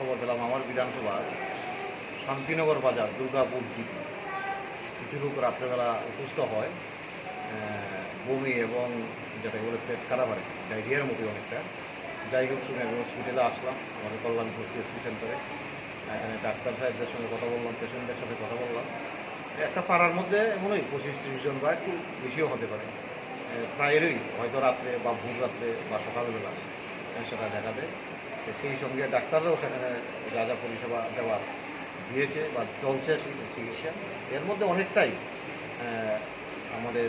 খবর পেলাম, আমার বিধানসভা, শান্তিনগর বাজার, দুর্গাপুর দ্বীপ কিছু লোক রাত্রেবেলা অসুস্থ হয় বমি এবং যেটা বলে পেট খারাপ আর ডায়রিয়ার মতো অনেকটা। যাই হোক, শুনে আমি হসপিটালে আসলাম, আমাদের কল্যাণপুর সিএসসি সেন্টারে এখানে ডাক্তার সাহেবদের সঙ্গে কথা বললাম পেশেন্টদের সাথে কথা বললাম। একটা পাড়ার মধ্যে এমনই পঁচিশ ত্রিশ জন বা একটু বেশিও হতে পারে। প্রায়েরই হয়তো রাত্রে বা ভোর রাত্রে বা সকালবেলা, সেটা দেখা দেয়। সেই সঙ্গে ডাক্তাররাও সেখানে যা যা পরিষেবা দেওয়া দিয়েছে বা চলছে চিকিৎসা, এর মধ্যে অনেকটাই আমাদের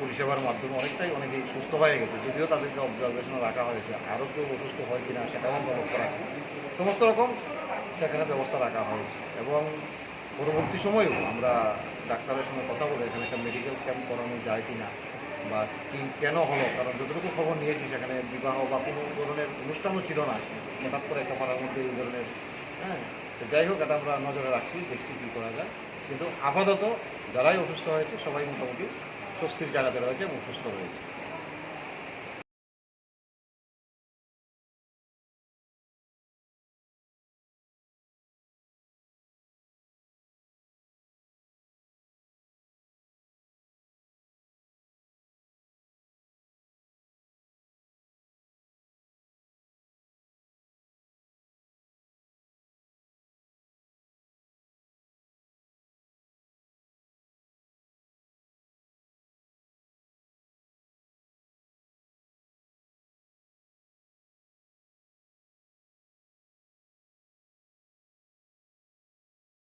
পরিষেবার মাধ্যমে অনেকটাই অনেকেই সুস্থ হয়ে গেছে। যদিও তাদেরকে অবজারভেশনে রাখা হয়েছে, আরও কেউ অসুস্থ হয় কিনা সেটাও লক্ষ্য রাখি। সমস্ত রকম সেখানে ব্যবস্থা রাখা হয়েছে এবং পরবর্তী সময়েও আমরা ডাক্তারের সঙ্গে কথা বলে এখানে একটা মেডিকেল ক্যাম্প করানো যায় কি না বা কি কেন হলো? কারণ যতটুকু খবর নিয়েছি, সেখানে বিবাহ বা কোনো ধরনের অনুষ্ঠানও ছিল না। হঠাৎ করে একটা পাড়ার মধ্যে এই ধরনের হ্যাঁ যাই হোক, এটা আমরা নজরে রাখছি, দেখছি কী করা যায়। কিন্তু আপাতত যারাই অসুস্থ হয়েছে, সবাই মোটামুটি স্বস্তির জায়গাতে রয়েছে এবং সুস্থ রয়েছে।